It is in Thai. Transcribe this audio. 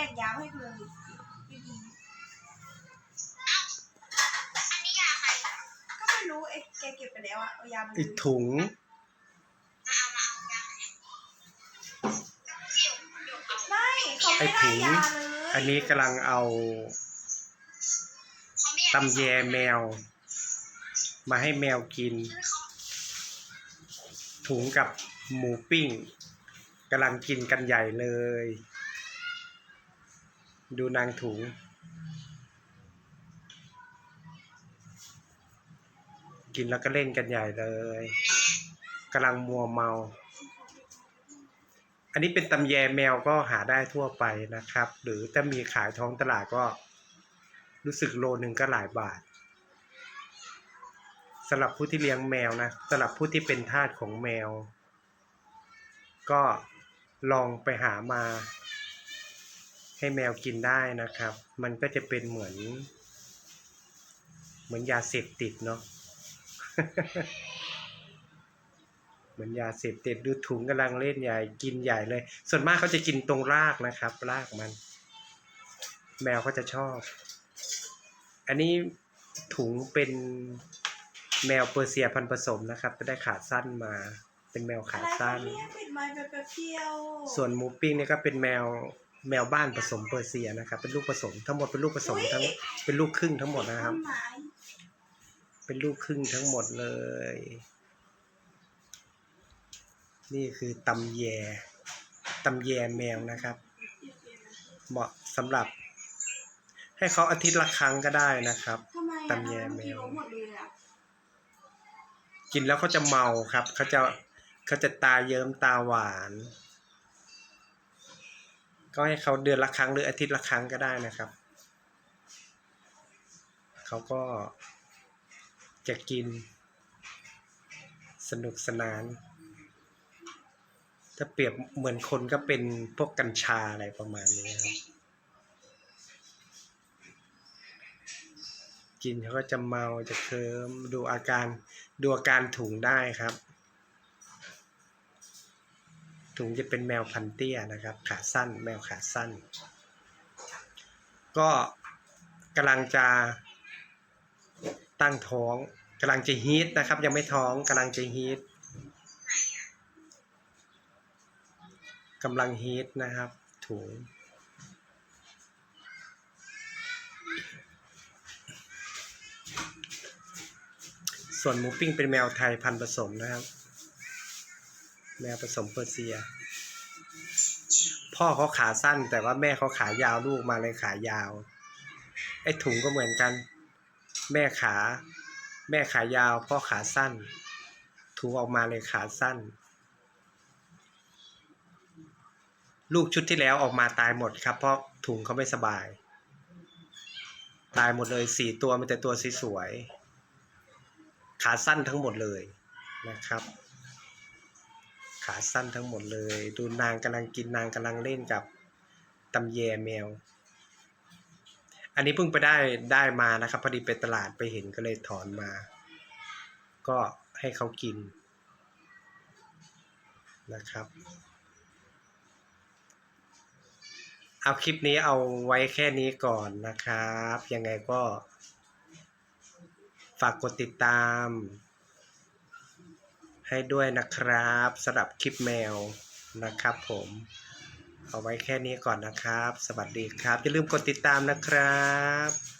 าให้กูเลยไม่ดีอันนี้ยาใครอะก็ไม่รู้ไอ้แกเก็บไปแล้วอะเอายามาอีกถุงมาเอามาเอายาไหนเดี๋ยวเดี๋ยวเอาไม่เขาไม่ได้ยาเลยอันนี้กำลังเอาเขาไม่อยากตำแยแมว มาให้แมวกิน ถุงกับหมูปิ้งกำลังกินกันใหญ่เลย ดูนางถุง กินแล้วก็เล่นกันใหญ่เลยกำลังมัวเมา อันนี้เป็นตำแยแมวก็หาได้ทั่วไปนะครับ หรือถ้ามีขายท้องตลาดก็รู้สึกโลหนึ่งก็หลายบาทสำหรับผู้ที่เลี้ยงแมวนะสำหรับผู้ที่เป็นทาสของแมว ก็ลองไปหามา ให้แมวกินได้นะครับ มันก็จะเป็นเหมือน เหมือนยาเสพติดเนาะเหมือนยาเสพติดดูถุงกำลังเล่นใหญ่กินใหญ่เลย ส่วนมากเขาจะกินตรงรากนะครับ รากมัน แมวเขาจะชอบ อันนี้ถุงเป็นแมวเปอร์เซียพันธุ์ผสมนะครับจะได้ขาสั้นมา เป็นแมวขาอะไรสั้นเนี่ยปิดไม้ไปแป๊บเดียวส่วนหมูปิ้งเนี่ยก็เป็นแมว แมวบ้านผสมเปอร์เซียนะครับ เป็นลูกผสมทั้งหมดเป็นลูกผสมทั้งเป็นลูกครึ่งทั้งหมดนะครับต้นไม้เป็นลูกครึ่งทั้งหมดเลย นี่คือตำแยตำแยแมวนะครับ เหมาะสำหรับ ให้เขาอาทิตย์ละครั้งก็ได้นะครับทำไมอะตำแยแมวทำไกินเขาหมดเลยอะกินแล้วเขาจะเมาครับเขาจะเขาจะตาเยิ้มตาหวาน ก็ให้เขาเดือนละครั้งหรืออาทิตย์ละครั้งก็ได้นะครับ เขาก็จะกิน สนุกสนาน ถ้าเปรียบเหมือนคนก็เป็นพวกกัญชาอะไรประมาณนี้ครับกินเขาก็จะเมาจะเคิมดูอาการดูอาการถุงได้ครับ ถุงจะเป็นแมวพันเตี้ยนะครับ ขาสั้นแมวขาสั้น ก็กำลังจะตั้งท้องกำลังจะฮีทนะครับ ยังไม่ท้องกำลังจะฮีทกำลังฮีทนะครับ ถุงส่วนหมูปิ้งเป็นแมวไทยพันธุ์ผสมนะครับ แมวผสมเปอร์เซีย พ่อเขาขาสั้น แต่ว่าแม่เขาขายาวลูกมาเลยขายาว ไอ้ถุงก็เหมือนกัน แม่ขา แม่ขายาว พ่อขาสั้นถุงออกมาเลยขาสั้น ลูกชุดที่แล้วออกมาตายหมดครับ เพราะถุงเขาไม่สบาย ตายหมดเลยสี่ตัวมีแต่ตัวสวยๆขาสั้นทั้งหมดเลยนะครับ ขาสั้นทั้งหมดเลย ดูนางกำลังกินนางกำลังเล่นกับตำแยแมว อันนี้เพิ่งไปได้ได้มานะครับ พอดีไปตลาดไปเห็นก็เลยถอนมา ก็ให้เขากินนะครับเอาคลิปนี้เอาไว้แค่นี้ก่อนนะครับ ยังไงก็ฝากกดติดตาม ให้ด้วยนะครับสำหรับคลิปแมวนะครับผมเอาไว้แค่นี้ก่อนนะครับ สวัสดีครับ อย่าลืมกดติดตามนะครับ